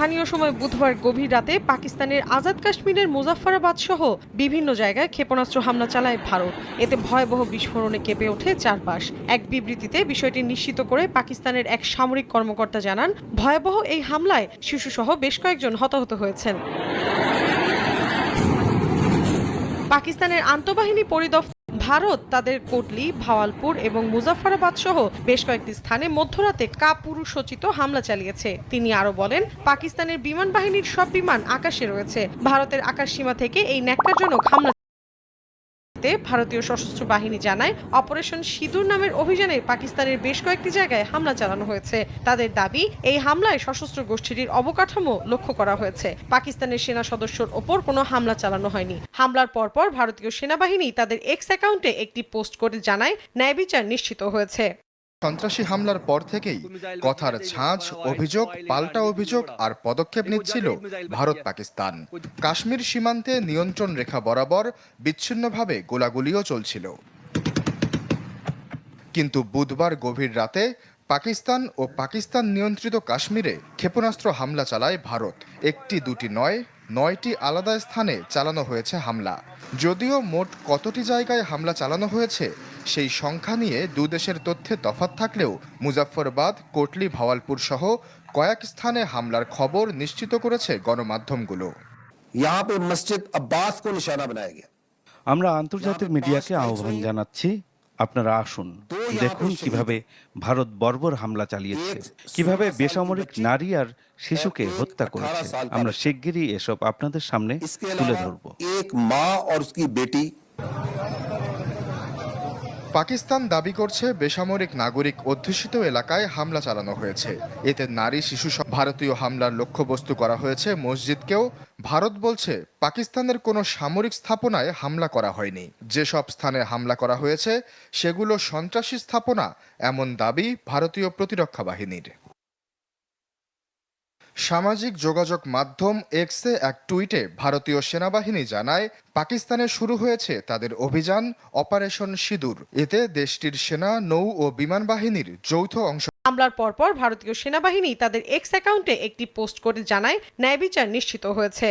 স্থানীয় সময় বুধবার গভীর রাতে পাকিস্তানের আজাদ কাশ্মীরের মুজাফফরাবাদ সহ বিভিন্ন জায়গায় ক্ষেপণাস্ত্র হামলা চালায় ভারত। এতে ভয়াবহ বিস্ফোরণে কেঁপে ওঠে চারপাশ। এক বিবৃতিতে বিষয়টি নিশ্চিত করে পাকিস্তানের এক সামরিক কর্মকর্তা জানান, ভয়াবহ এই হামলায় শিশুসহ বেশ কয়েকজন হতাহত হয়েছেন। পাকিস্তানের আন্তঃবাহিনী পরিদপ্তর ভারত, তাদের কোটলি, ভাওয়ালপুর এবং মুজাফরাবাদ সহ বেশ কয়েকটি স্থানে মধ্যরাতে কাপুরুষোচিত হামলা চালিয়েছে। তিনি আরও বলেন, পাকিস্তানের বিমান বাহিনীর সব বিমান আকাশে রয়েছে। ভারতের আকাশ সীমা থেকে এই ন্যাক্কারজনক হামলা তে ভারতীয় সশস্ত্র বাহিনী জানায়, অপারেশন সিঁদুর নামের অভিযানে পাকিস্তানের বেশ কয়েকটি জায়গায় হামলা চালানো হয়েছে। তাদের দাবি, এই হামলায় সশস্ত্র গোষ্ঠীটির অবকাঠামো লক্ষ্য করা হয়েছে। পাকিস্তানের সেনা সদস্যর ওপর কোনো হামলা চালানো হয়নি। হামলার পরপর ভারতীয় সেনাবাহিনী তাদের এক্স অ্যাকাউন্টে একটি পোস্ট করে জানায়, ন্যায় বিচার নিশ্চিত হয়েছে। সন্ত্রাসী হামলার পর থেকেই কথার ছাঁচ, অভিযোগ, পাল্টা অভিযোগ আর পদক্ষেপ নিচ্ছিল ভারত, পাকিস্তান। কাশ্মীর সীমান্তে নিয়ন্ত্রণ রেখা বরাবর বিচ্ছিন্নভাবে গোলাগুলিও চলছিল। কিন্তু বুধবার গভীর রাতে পাকিস্তান ও পাকিস্তান নিয়ন্ত্রিত কাশ্মীরে ক্ষেপণাস্ত্র হামলা চালায় ভারত। একটি দুটি নয়, নয়টি আলাদা স্থানে চালানো হয়েছে হামলা। যদিও মোট কতটি জায়গায় হামলা চালানো হয়েছে সেই সংখ্যা নিয়ে দু দেশের তথ্যে তফাত থাকলেও মুজাফফরবাদ কোটলি ভাওয়ালপুর সহ কয়েক স্থানে হামলার খবর নিশ্চিত করেছে গণমাধ্যমগুলো। আমরা আন্তর্জাতিক মিডিয়াকে আহ্বান জানাচ্ছি আপনারা আসুন দেখুন কীভাবে ভারত বর্বর হামলা চালিয়েছে কীভাবে বেসামরিক নারী আর শিশুকে হত্যা করেছে। আমরা শিগগিরই এসব আপনাদের সামনে তুলে ধরব। এক মা আর বেটি পাকিস্তান দাবি করছে বেসামরিক নাগরিক অধ্যুষিত এলাকায় হামলা চালানো হয়েছে। এতে নারী, শিশু সব ভারতীয় হামলার লক্ষ্যবস্তু করা হয়েছে। মসজিদকেও ভারত বলছে, পাকিস্তানের কোনো সামরিক স্থাপনায় হামলা করা হয়নি। যেসব স্থানে হামলা করা হয়েছে, সেগুলো সন্ত্রাসী স্থাপনা, এমন দাবি ভারতীয় প্রতিরক্ষা বাহিনীর। সামাজিক যোগাযোগ মাধ্যম এক্সে এক টুইটে ভারতীয় সেনাবাহিনী জানায়, পাকিস্তানে শুরু হয়েছে তাদের অভিযান অপারেশন সিঁদুর। এতে দেশটির সেনা, নৌ ও বিমান বাহিনীর যৌথ অংশ হামলার পরপর ভারতীয় সেনাবাহিনী তাদের এক্স অ্যাকাউন্টে একটি পোস্ট করে জানায়, ন্যায় বিচার নিশ্চিত হয়েছে।